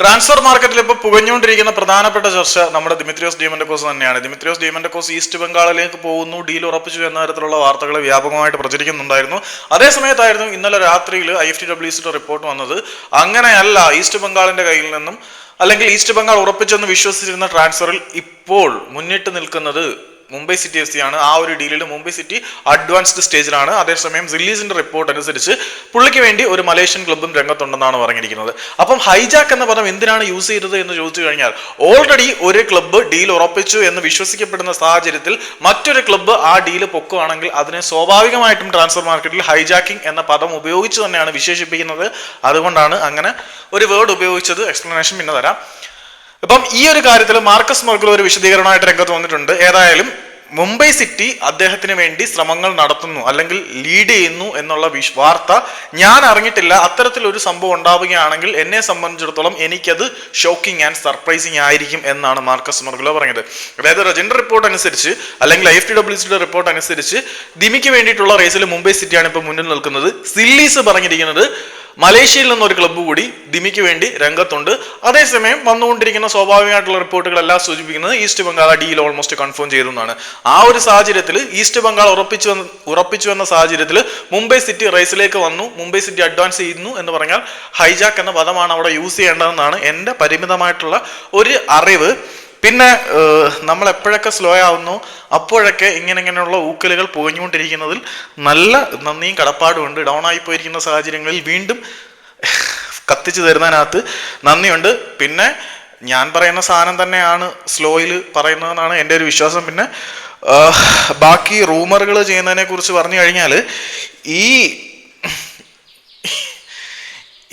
Transfer മാർക്കറ്റിൽ ഇപ്പോൾ പുകഞ്ഞുകൊണ്ടിരിക്കുന്ന പ്രധാനപ്പെട്ട ചർച്ച നമ്മുടെ ദിമിത്രിയോസ് കോസ് തന്നെയാണ്. ദിമിത്രിയോസ് കോസ് ഈസ്റ്റ് ബംഗാളിലേക്ക് പോകുന്നു ഡീൽ ഉറപ്പിച്ചു എന്ന തരത്തിലുള്ള വാർത്തകൾ വ്യാപകമായിട്ട് പ്രചരിക്കുന്നുണ്ടായിരുന്നു. അതേ സമയത്തായിരുന്നു ഇന്നലെ രാത്രിയിൽ ഐ എഫ് ടി റിപ്പോർട്ട് വന്നത്. അങ്ങനെയല്ല ഈസ്റ്റ് ബംഗാളിന്റെ കയ്യിൽ നിന്നും അല്ലെങ്കിൽ ഈസ്റ്റ് ബംഗാൾ ഉറപ്പിച്ചെന്ന് വിശ്വസിച്ചിരുന്ന ട്രാൻസ്ഫറിൽ ഇപ്പോൾ മുന്നിട്ട് നിൽക്കുന്നത് മുംബൈ സിറ്റി എഫ് സി ആണ് ആ ഒരു ഡീലിൽ മുംബൈ സിറ്റി അഡ്വാൻസ്ഡ് സ്റ്റേജിലാണ് അതേസമയം റിലീസിന്റെ റിപ്പോർട്ട് അനുസരിച്ച് പുള്ളിക്ക് വേണ്ടി ഒരു മലേഷ്യൻ ക്ലബ്ബും രംഗത്തുണ്ടെന്നാണ് പറഞ്ഞിരിക്കുന്നത്. അപ്പം ഹൈജാക്ക് എന്ന പദം എന്തിനാണ് യൂസ് ചെയ്തത് എന്ന് ചോദിച്ചു കഴിഞ്ഞാൽ ഓൾറെഡി ഒരു ക്ലബ്ബ് ഡീൽ ഉറപ്പിച്ചു എന്ന് വിശ്വസിക്കപ്പെടുന്ന സാഹചര്യത്തിൽ മറ്റൊരു ക്ലബ്ബ് ആ ഡീൽ പൊക്കുകയാണെങ്കിൽ അതിനെ സ്വാഭാവികമായിട്ടും ട്രാൻസ്ഫർ മാർക്കറ്റിൽ ഹൈജാക്കിംഗ് എന്ന പദം ഉപയോഗിച്ച് തന്നെയാണ് വിശേഷിപ്പിക്കുന്നത്. അതുകൊണ്ടാണ് അങ്ങനെ ഒരു വേർഡ് ഉപയോഗിച്ചത്. എക്സ്പ്ലനേഷൻ പിന്നെ തരാം. ഇപ്പം ഈ ഒരു കാര്യത്തിൽ മാർക്കസ് മർഗുൽ ഒരു വിശദീകരണമായിട്ട് രംഗത്ത് വന്നിട്ടുണ്ട്. ഏതായാലും മുംബൈ സിറ്റി അദ്ദേഹത്തിന് വേണ്ടി ശ്രമങ്ങൾ നടത്തുന്നു അല്ലെങ്കിൽ ലീഡ് ചെയ്യുന്നു എന്നുള്ള വിശ് വാർത്ത ഞാൻ അറിഞ്ഞിട്ടില്ല. അത്തരത്തിലൊരു സംഭവം ഉണ്ടാവുകയാണെങ്കിൽ എന്നെ സംബന്ധിച്ചിടത്തോളം എനിക്കത് ഷോക്കിംഗ് ആൻഡ് സർപ്രൈസിങ് ആയിരിക്കും എന്നാണ് മാർക്കസ് മർഗുല പറഞ്ഞത്. അതായത് റജൻഡർ റിപ്പോർട്ട് അനുസരിച്ച് അല്ലെങ്കിൽ ഐ എഫ് ടി ഡബ്ല്യു സിയുടെ റിപ്പോർട്ട് അനുസരിച്ച് ദിമിക്ക് വേണ്ടിയിട്ടുള്ള റേസിൽ മുംബൈ സിറ്റിയാണ് ഇപ്പോൾ മുന്നിൽ നിൽക്കുന്നത്. സില്ലീസ് പറഞ്ഞിരിക്കുന്നത് മലേഷ്യയിൽ നിന്ന് ഒരു ക്ലബ്ബ് കൂടി ദിമിക്ക് വേണ്ടി രംഗത്തുണ്ട്. അതേസമയം വന്നുകൊണ്ടിരിക്കുന്ന സ്വാഭാവികമായിട്ടുള്ള റിപ്പോർട്ടുകളെല്ലാം സൂചിപ്പിക്കുന്നത് ഈസ്റ്റ് ബംഗാൾ ആ ഡീൽ ഓൾമോസ്റ്റ് കൺഫേം ചെയ്തു എന്നാണ്. ആ ഒരു സാഹചര്യത്തിൽ ഈസ്റ്റ് ബംഗാൾ ഉറപ്പിച്ചു ഉറപ്പിച്ചു എന്ന സാഹചര്യത്തിൽ മുംബൈ സിറ്റി റേസിലേക്ക് വന്നു. മുംബൈ സിറ്റി അഡ്വാൻസ് ചെയ്യുന്നു എന്ന് പറഞ്ഞാൽ ഹൈജാക്ക് എന്ന പദമാണ് അവിടെ യൂസ് ചെയ്യേണ്ടതെന്നാണ് എന്റെ പരിമിതമായിട്ടുള്ള ഒരു അറിവ്. പിന്നെ നമ്മൾ എപ്പോഴൊക്കെ സ്ലോ ആവുന്നു അപ്പോഴൊക്കെ ഇങ്ങനെ ഇങ്ങനെയുള്ള ഊക്കലുകൾ പുകഞ്ഞുകൊണ്ടിരിക്കുന്നതിൽ നല്ല നന്ദിയും കടപ്പാടും ഉണ്ട്. ഡൗൺ ആയി പോയിരിക്കുന്ന സാഹചര്യങ്ങളിൽ വീണ്ടും കത്തിച്ചു തരുന്നതിനകത്ത് നന്ദിയുണ്ട്. പിന്നെ ഞാൻ പറയുന്ന സാധനം തന്നെയാണ് സ്ലോയിൽ പറയുന്നതെന്നാണ് എന്റെ ഒരു വിശ്വാസം. പിന്നെ ബാക്കി റൂമറുകൾ ചെയ്യുന്നതിനെ കുറിച്ച് പറഞ്ഞു കഴിഞ്ഞാൽ ഈ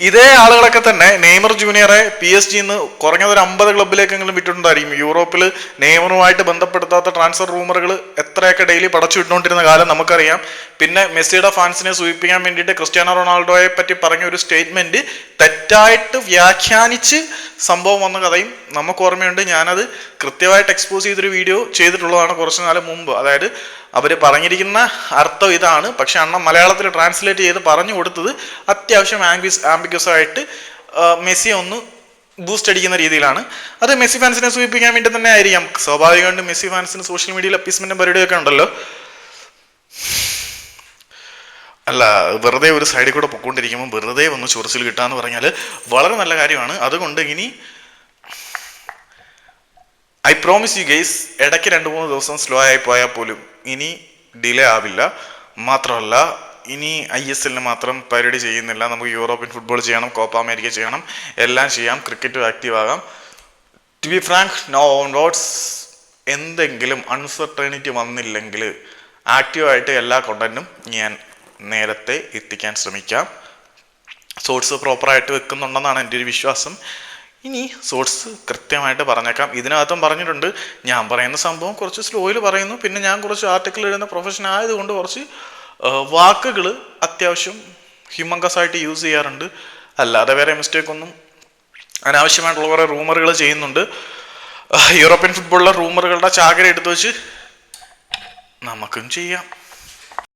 ഇതേ ആളുകളൊക്കെ തന്നെ നെയ്മർ ജൂനിയറെ പി എസ് ജിന്ന് കുറഞ്ഞത് ഒരു അമ്പത് ക്ലബിലേക്കെങ്കിലും വിട്ടിട്ടുണ്ടായിരിക്കും. യൂറോപ്പിൽ നെയ്മറുമായിട്ട് ബന്ധപ്പെടുത്താത്ത ട്രാൻസ്ഫർ റൂമറുകൾ എത്രയൊക്കെ ഡെയിലി പടച്ചു വിട്ടുകൊണ്ടിരുന്ന കാലം നമുക്കറിയാം. പിന്നെ മെസ്സിയുടെ ഫാൻസിനെ സൂചിപ്പിക്കാൻ വേണ്ടിയിട്ട് ക്രിസ്ത്യാനോ റൊണാൾഡോയെ പറ്റി പറഞ്ഞ ഒരു സ്റ്റേറ്റ്മെന്റ് തെറ്റായിട്ട് വ്യാഖ്യാനിച്ച് സംഭവം വന്ന കഥയും നമുക്ക് ഓർമ്മയുണ്ട്. ഞാനത് കൃത്യമായിട്ട് എക്സ്പോസ് ചെയ്തൊരു വീഡിയോ ചെയ്തിട്ടുള്ളതാണ് കുറച്ച് നാല് മുമ്പ്. അതായത് അവർ പറഞ്ഞിരിക്കുന്ന അർത്ഥം ഇതാണ്. പക്ഷെ അണ്ണ മലയാളത്തിൽ ട്രാൻസ്ലേറ്റ് ചെയ്ത് പറഞ്ഞു കൊടുത്തത് അത്യാവശ്യം ആംബിസ് ആംബിക്യസ് ആയിട്ട് മെസ്സി ഒന്ന് ബൂസ്റ്റ് അടിക്കുന്ന രീതിയിലാണ്. അത് മെസ്സി ഫാൻസിനെ സൂചിപ്പിക്കാൻ വേണ്ടി തന്നെ ആയിരിക്കാം. സ്വാഭാവികമായിട്ടും മെസ്സി ഫാൻസിന് സോഷ്യൽ മീഡിയയിൽ അപ്പീസ്മെന്റും പരിപാടിയൊക്കെ ഉണ്ടല്ലോ. അല്ല വെറുതെ ഒരു സൈഡിൽ കൂടെ പൊക്കോണ്ടിരിക്കുമ്പോൾ വെറുതെ ഒന്ന് ചൊറിച്ചിൽ കിട്ടാന്ന് പറഞ്ഞാൽ വളരെ നല്ല കാര്യമാണ്. അതുകൊണ്ട് ഇനി ഐ പ്രോമിസ് യു ഗെയ്സ് ഇടയ്ക്ക് രണ്ട് മൂന്ന് ദിവസം സ്ലോ ആയി പോയാൽ പോലും ഇനി ഡിലേ ആവില്ല. മാത്രമല്ല ഇനി ഐ എസ് എല്ലിന് മാത്രം പരിപാടി ചെയ്യുന്നില്ല. നമുക്ക് യൂറോപ്യൻ ഫുട്ബോൾ ചെയ്യണം കോപ്പ അമേരിക്ക ചെയ്യണം എല്ലാം ചെയ്യാം ക്രിക്കറ്റ് ആക്റ്റീവ് ആകാം. To be frank no roads എന്തെങ്കിലും അൺസർട്ടനിറ്റി വന്നില്ലെങ്കിൽ ആക്റ്റീവായിട്ട് എല്ലാ കണ്ടന്റും ഞാൻ നേരത്തെ എത്തിക്കാൻ ശ്രമിക്കാം. സോഴ്സ് പ്രോപ്പറായിട്ട് വെക്കുന്നുണ്ടെന്നാണ് എന്റെ ഒരു വിശ്വാസം. ഇനി സോഴ്സ് കൃത്യമായിട്ട് പറഞ്ഞേക്കാം. ഇതിനകത്തും പറഞ്ഞിട്ടുണ്ട്. ഞാൻ പറയുന്ന സംഭവം കുറച്ച് സ്ലോയിൽ പറയുന്നു. പിന്നെ ഞാൻ കുറച്ച് ആർട്ടിക്കിൾ എഴുതുന്ന പ്രൊഫഷൻ ആയതുകൊണ്ട് കുറച്ച് വാക്കുകൾ അത്യാവശ്യം ഹ്യൂമങ്കസ് ആയിട്ട് യൂസ് ചെയ്യാറുണ്ട്. അല്ലാതെ വേറെ മിസ്റ്റേക്ക് ഒന്നും അനാവശ്യമായിട്ടുള്ള കുറേ റൂമറുകൾ ചെയ്യുന്നുണ്ട്. യൂറോപ്യൻ ഫുട്ബോളിലെ റൂമറുകളുടെ ചാകര എടുത്തു വെച്ച് നമുക്കും ചെയ്യാം.